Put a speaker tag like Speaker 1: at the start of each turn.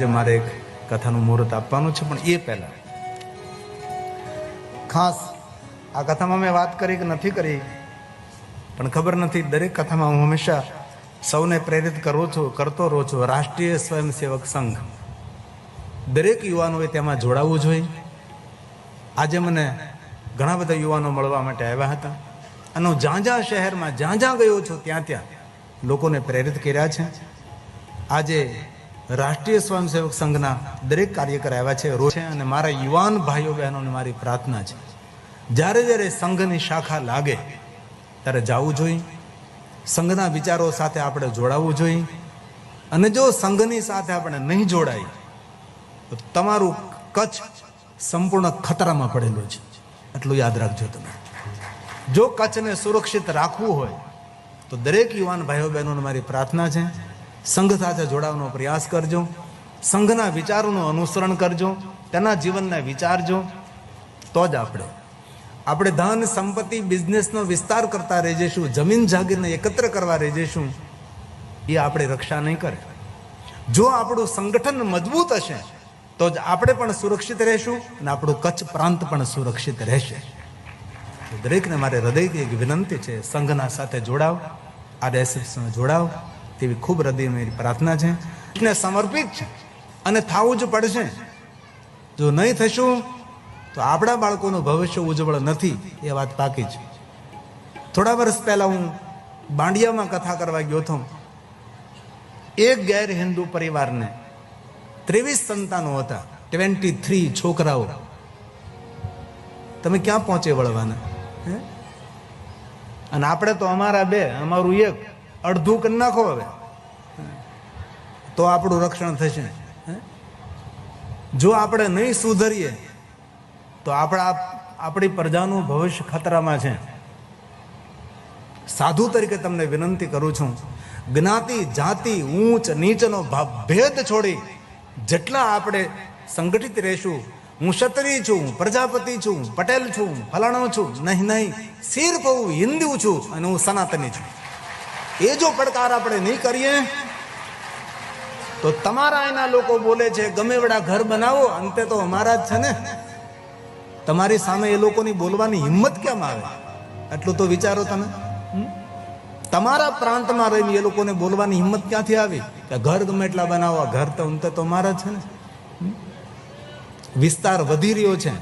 Speaker 1: જે મારે એક કથાનું મુહૂર્ત આપવાનું છે, પણ એ પહેલા. ખાસ આ કથામાં મેં વાત કરી કે નથી કરી, પણ ખબર નથી, દરેક કથામાં હું હંમેશા સૌને પ્રેરિત કરું છું, કરતો રહું છું. રાષ્ટ્રીય સ્વયંસેવક સંઘ. દરેક યુવાનોએ તેમાં જોડાવવું જોઈએ. આજે મને ઘણા બધા યુવાનો મળવા માટે આવ્યા હતા. અને હું જ્યાં જ્યાં શહેરમાં જ્યાં જ્યાં ગયો છું, ત્યાં ત્યાં લોકોને પ્રેરિત કર્યા છે. આજે રાષ્ટ્રીય સ્વયંસેવક સંઘના દરેક કાર્યકર આવ્યા છે, રોજ છે અને મારા યુવાન ભાઈઓ બહેનોને મારી પ્રાર્થના છે. જ્યારે જ્યારે સંઘની શાખા લાગે, ત્યારે જવું જોઈએ. સંઘના વિચારો સાથે આપણે જોડાવવું જોઈએ. અને જો સંઘની સાથે આપણે નહીં જોડાય, તો તમારું કચ્છ સંપૂર્ણ ખતરામાં પડેલું છે. એટલું યાદ રાખજો તમે. જો કચ્છને સુરક્ષિત રાખવું હોય, તો દરેક યુવાન ભાઈઓ બહેનોને મારી પ્રાર્થના છે. સંઘ સાથે જોડાવાનો પ્રયાસ કરજો. સંઘના વિચારોનું અનુસરણ કરજો. તેના જીવનને વિચારજો. તો જ આપણે. આપણે ધન, સંપત્તિ, બિઝનેસનો વિસ્તાર કરતા રહી જઈશું જમીન જાગીરને એકત્ર કરવા રહી એ આપણે રક્ષા નહીં કરે. જો આપણું સંગઠન મજબૂત હશે, તો જ આપણે પણ સુરક્ષિત રહેશું અને આપણું કચ્છ પ્રાંત પણ સુરક્ષિત રહેશે. દરેકને મારે હૃદયથી એક વિનંતી છે, સંઘના સાથે જોડાવ આરએસએસમાં જોડાવ. તેવી ખૂબ હૃદય મારી પ્રાર્થના છે. ને સમર્પિત છે. અને થવું જ પડશે. જો નહીં થશું, તો આપણા બાળકોનું ભવિષ્ય ઉજ્જવળ નથી, એ વાત પાકી છે. થોડા વર્ષ પહેલા હું બાંડિયામાં કથા કરવા ગયો હતો. એક ગેર હિન્દુ પરિવારને ત્રેવીસ સંતાનો હતા. ટ્વેન્ટી થ્રી છોકરાઓ. તમે ક્યાં પહોંચે વળવાના? અને આપણે તો અમારા બે, અમારું એક. અડધું કરી નાખો હવે. તો આપણું રક્ષણ થશે? જો આપણે નહીં સુધરીએ, તો આપણા આપણી પ્રજાનું ભવિષ્ય ખતરામાં છે. સાધુ તરીકે તમને વિનંતી કરું છું, જ્ઞાતિ, જાતિ, ઊંચ, નીચનો ભેદ છોડી જેટલા આપણે સંગઠિત રહેશું, હું ક્ષત્રિય છું પ્રજાપતિ છું પટેલ છું ફલાણો છું, નહીં નહીં સિર્ફ હું હિન્દુ છું અને હું સનાતની છું. એ જો પડકાર આપણે નહીં કરીએ, તો તમારા એના લોકો બોલે છે, ગમે એવડા ઘર બનાવો, અંતે તો અમારા જ છે ને. તમારી સામે એ લોકોની બોલવાની હિંમત કેમ આવે? એટલું તો વિચારો તમે? તમારા પ્રાંતમાં રહીને એ લોકોને બોલવાની હિંમત ક્યાંથી આવી? કે ઘર ગમે એટલા બનાવવા ઘર તો અંતે તો મારા છે ને. વિસ્તાર વધી રહ્યો છે.